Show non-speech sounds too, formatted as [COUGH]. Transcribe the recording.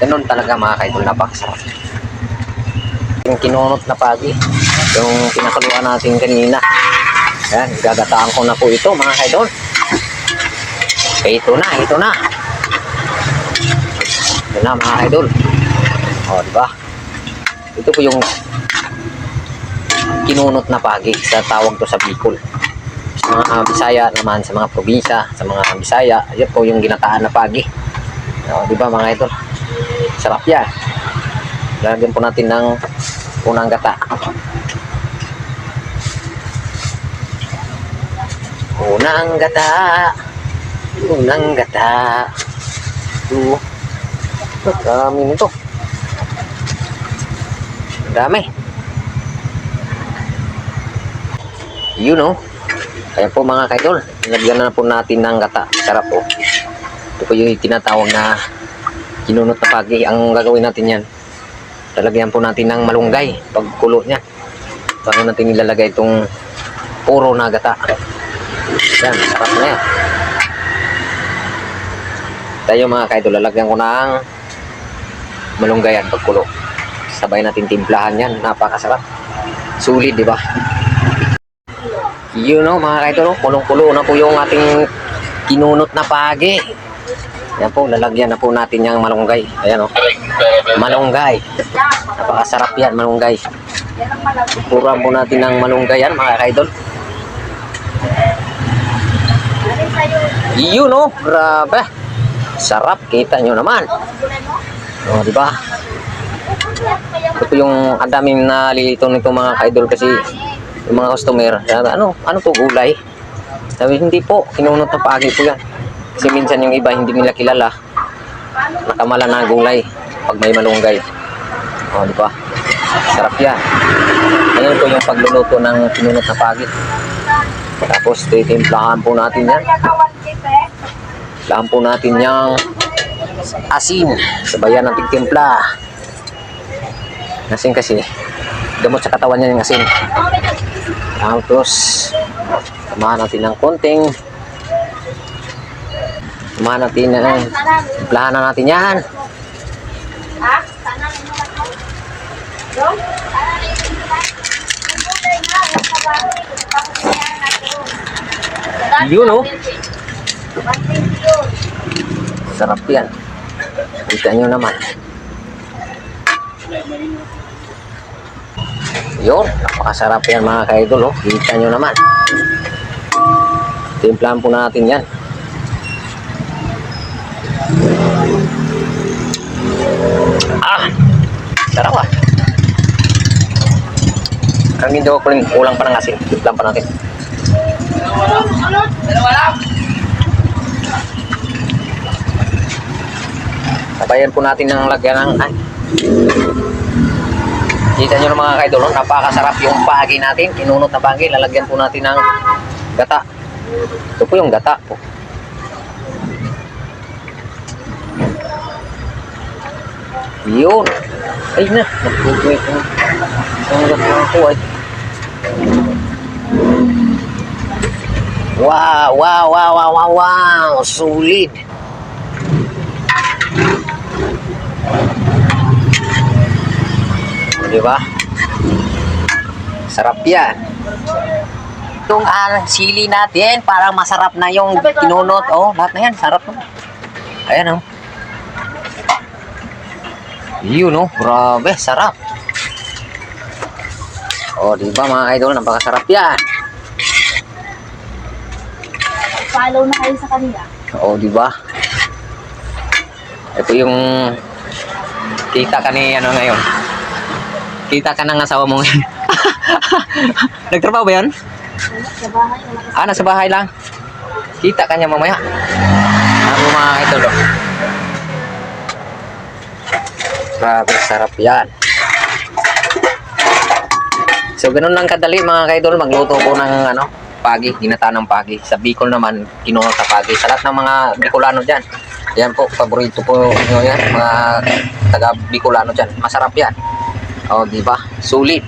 Ganun talaga mga kaidol, napakasarap. Yung kinunot na pagi, yung pinakaluan natin kanina. Yan, gagataan ko na po ito mga kaidol. Eh, ito na, ito na. Ito na mga kaidol. O, di ba? Ito po yung kinunot na pagi sa tawag to sa Bicol. Sa mga Bisaya naman, sa mga probinsya, sa mga Bisaya, yun po yung ginataan na pagi. O, di ba mga idol? Sarap yan. Lagyan po natin ng unang gata. Unang gata. Unang gata. Ang dami nito. Dami. Yun know. Kaya po mga kaidol, nilagyan na po natin ng gata. Sarap po. Ito po yung tinatawag na kinunot na pagi. Ang gagawin natin yan, lalagyan po natin ng malunggay pagkulo niya. Bago natin nilalagay itong puro na gata. Yan, sarap na yan. Tayo mga kaidol, lalagyan ko ng malunggayan pagkulo. Sabay natin timplahan yan. Napakasarap. Sulit, di ba? Yun know, mga kaidol, kulong-kulo na po yung ating kinunot na pagi. Yan po, lalagyan na po natin yung malunggay. Ayan o. Malunggay. Napakasarap yan, malunggay. Puran po natin ng malunggay yan, mga kaidol. Yun o, grabe. Sarap, kita nyo naman. O, di ba? Ito yung ang daming nalilito nito mga kaidol kasi yung mga customer, ano, ano to gulay? Sabi, hindi po, kinunot na pagi po yan. Kasi minsan yung iba hindi nila kilala, nakamala na gulay pag may malunggay. O, di ba? Sarap yan. Ayan po yung pagluluto ng kinunot na pagi. Tapos, titimplahan po natin yan. Timplahan po natin yung asin. Sabayan ng tigtimpla. Asin kasi, gamot sa katawan niya yung asin. Tapos, samahan natin ng konting samahan natin na timplahan na natin yan. Ha? Sana rin mo na to. Doon? Sana rin mo na to. Yun, oh. Sarap yan. Kita nyo naman. Yun, napakasarap yan mga kaidol. Oh. Kita nyo naman. Timplahan po natin yan. Ah! Sarap ah. Ang hindi ko kuling kulang pa ng asin. Timplahan pa natin. Sabayan po natin ng lagyan ng ay. Kita nyo mga kaidol, no? napakasarap yung pagi natin. Kinunot na pagi, lalagyan po natin ng gata. Ito po yung gata po. Yun. Ay na, nagpupuwit ko. Ang gata ko ay. Wow, wow, wow, wow, wow, wow. Sulit. Di ba? Sarap yan. Itong ah, sili natin, parang masarap na yung kinunot. Oh, lahat na yan, sarap na. Ayan oh. Yun oh, grabe, sarap. Oh, di ba mga idol, napakasarap yan. Follow na kayo sa kanila. Oo, di ba? Ito yung kita ka ni ano ngayon. Kita ka ng asawa mo ngayon. [LAUGHS] Nagtrabaho ba yan? Sa bahay, Ah, nasa bahay lang. Kita ka niya mamaya. Ano mga idol, oh. Grabe, sarap yan. So, ganun lang kadali mga kaidol, magluto po ng ano, pagi, ginata ng pagi. Sa Bicol naman, kinuha sa pagi. Sa lahat ng mga Bicolano dyan. Yan po, paborito po nyo yan, mga taga Bicolano dyan. Masarap yan. O, di ba? Sulit.